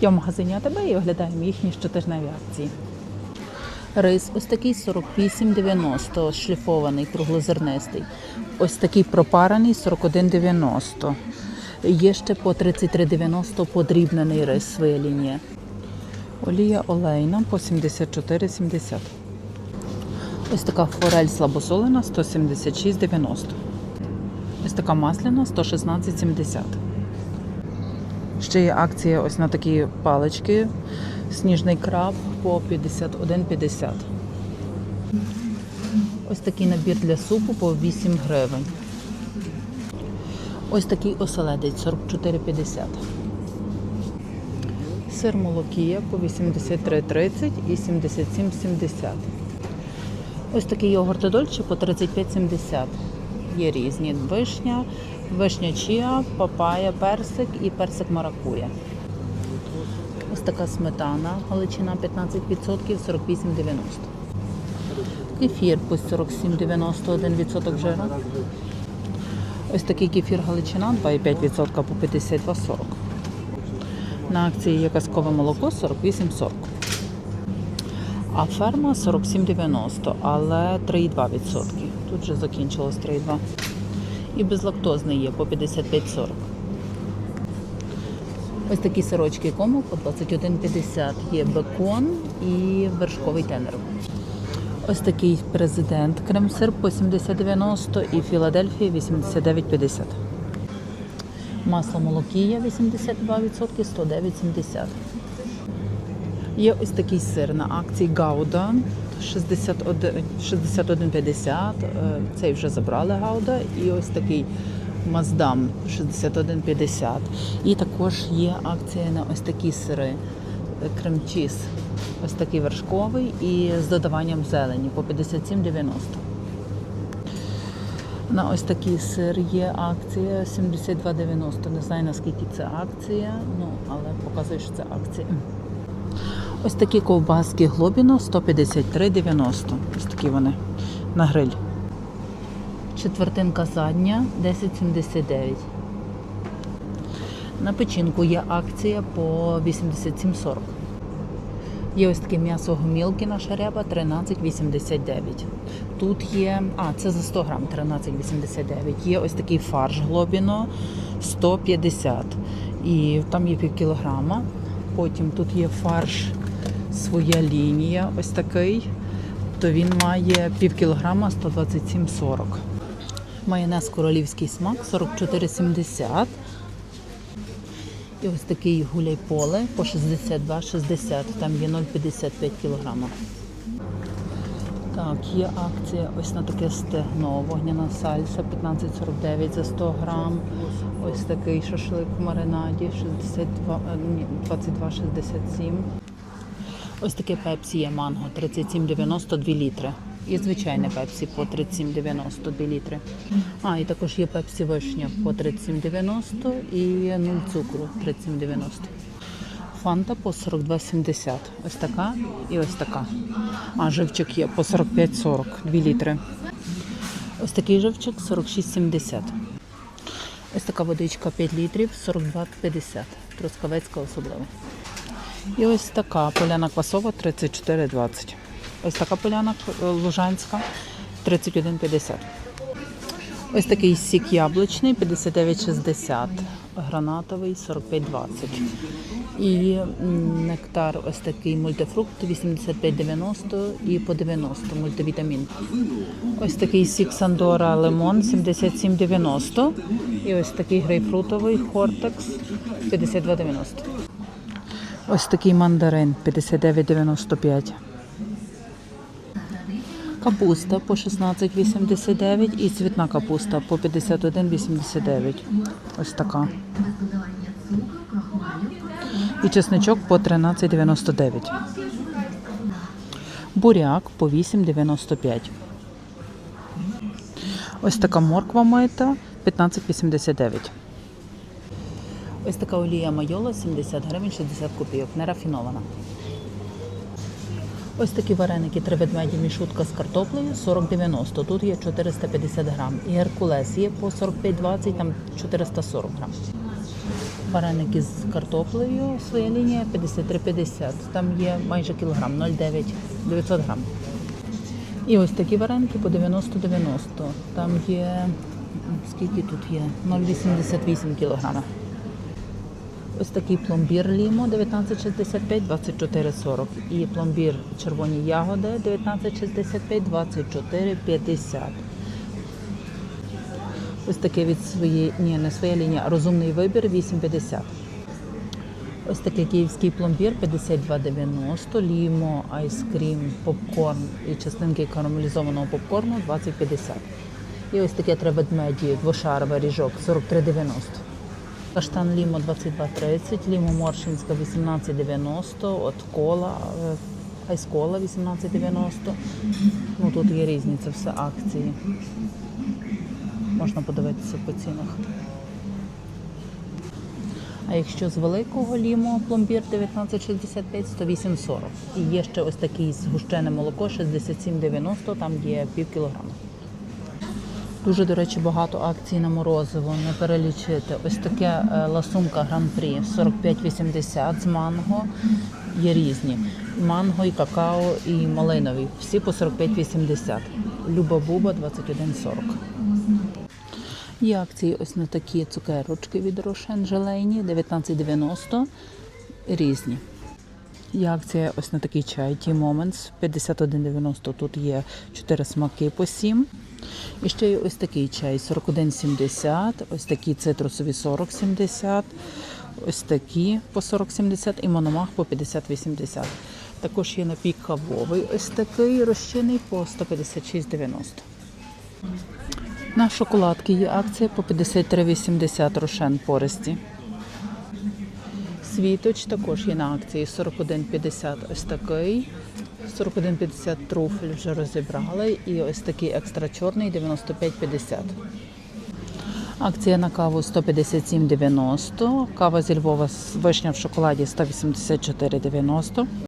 Я в магазині АТБ і оглядаємо їхні щотижневі акції. Рис ось такий 48,90, шліфований, круглозернистий. Ось такий пропарений 41,90. Є ще по 33,90 подрібнений рис своя лінія. Олія олейна по 74,70. Ось така форель слабосолена 176,90. Ось така масляна 116,70. Ще є акція ось на такі палички. Сніжний краб по 51,50. Ось такий набір для супу по 8 гривень. Ось такий оселедець 44,50. Сир молокія по 83,30 і 77,70. Ось такий йогурт Дольче по 35,70. Є різні вишня, вишня чія, папая, персик і персик маракуя. Ось така сметана, галичина 15%, 48,90. Кефір по 47,90, 1% жиру. Ось такий кефір галичина 2,5% по 52,40. На акції є казкове молоко 48,40. А ферма 47,90, але 3,2%. Тут вже закінчилось 3,2. І безлактозний є по 55,40. Ось такі сирочки кому по 21,50 є бекон і вершковий тенер. Ось такий президент крем-сир по 70,90 і Філадельфія 89,50. Масло молокія 82%, 109,70. Є ось такий сир на акції Гауда 61,50. Е, Цей вже забрали Гауда. І ось такий Маздам 61,50. І також є акція на ось такі сири е, крем-чіз. Ось такий вершковий і з додаванням зелені по 57,90. На ось такий сир є акція 72,90. Не знаю наскільки це акція, ну але показує, що це акція. Ось такі ковбаски Глобіно 153,90. Ось такі вони на гриль. Четвертинка задня 10,79. На печінку є акція по 87,40. Є ось таке м'ясо гомілки наша ряба 13,89. Тут є, а це за 100 грам 13,89. Є ось такий фарш глобіно 150. І там є пів кілограма. Потім тут є фарш своя лінія, ось такий. То він має пів кілограма 127,40. Майонез королівський смак 44,70. І ось такий гуляй поле по 62,60, там є 0,55 кг. Так, є акція ось на таке стегно, вогняна сальса 15,49 за 100 грам. Ось такий шашлик в маринаді 62, е, 22,67. Ось таке пепсі є манго 37,90 2 літри. І звичайне пепсі по 37,90 2 літри. А, і також є пепсі вишня по 37,90 і 0 цукру 37,90. Фанта по 42,70. Ось така і ось така. А живчик є по 45,40 2 літри. Ось такий живчик 46,70. Ось така водичка 5 літрів 42,50. Трускавецька особливо. І ось така поляна квасова 34,20. Ось така поляна е, лужанська 31,50. Ось такий сік яблучний 59,60. Гранатовий 45,20. І нектар ось такий мультифрукт 85,90 і по 90 мультивітамін. Ось такий сік Сандора лимон 77,90. І ось такий грейпфрутовий хортекс 52,90. Ось такий мандарин 59,95. Капуста по 16,89 і цвітна капуста по 51,89. Ось така. І чесничок по 13,99. Буряк по 8,95. Ось така морква мита 15,89. Ось така олія майола 70 гривень 60 копійок, не рафінована. Ось такі вареники три ведмеді мішутка з картоплею 40,90. Тут є 450 грам. І геркулес є по 45,20, там 440 грам. Вареники з картоплею, своя лінія 53,50. Там є майже кілограм, 0,9, 900 грам. І ось такі вареники по 90-90. Там є, скільки тут є? 0,88 кілограма. Ось такий пломбір лімо 1965 24,40. І пломбір червоні ягоди 1965 24,50. Ось таке від своєї, ні, не своя лінія, а розумний вибір 8,50. Ось такий київський пломбір 52,90, лімо, айскрім, попкорн і частинки карамелізованого попкорну 20,50. І ось таке треба ведмеді, двошаровий ріжок 43,90. Каштан лімо 22,30, лімо моршинська 18,90, от кола, е, айскола 18,90. Ну тут є різні, це все акції. Можна подивитися по цінах. А якщо з великого лімо пломбір 1965 108,40. І є ще ось такий згущене молоко 67,90, там є пів кілограма. Дуже, до речі, багато акцій на морозиво, не перелічити. Ось таке е, ласунка гран-прі 45,80 з манго. Є різні. Манго, і какао, і малиновий. Всі по 45,80. Люба Буба 21,40. Є акції ось на такі цукерочки від Рошен желейні 19,90 різні. Є акція ось на такий чай Tea Moments 51,90. Тут є 4 смаки по 7. І ще є ось такий чай 41,70, ось такі цитрусові 40,70, ось такі по 40,70 і мономах по 50,80. Також є напій кавовий ось такий розчинний по 156,90. На шоколадки є акція по 53,80 рошен пористі. Світоч також є на акції 41,50 ось такий. 41,50 труфель вже розібрали. І ось такий екстра чорний 95,50. Акція на каву 157,90. Кава зі Львова вишня в шоколаді 184,90.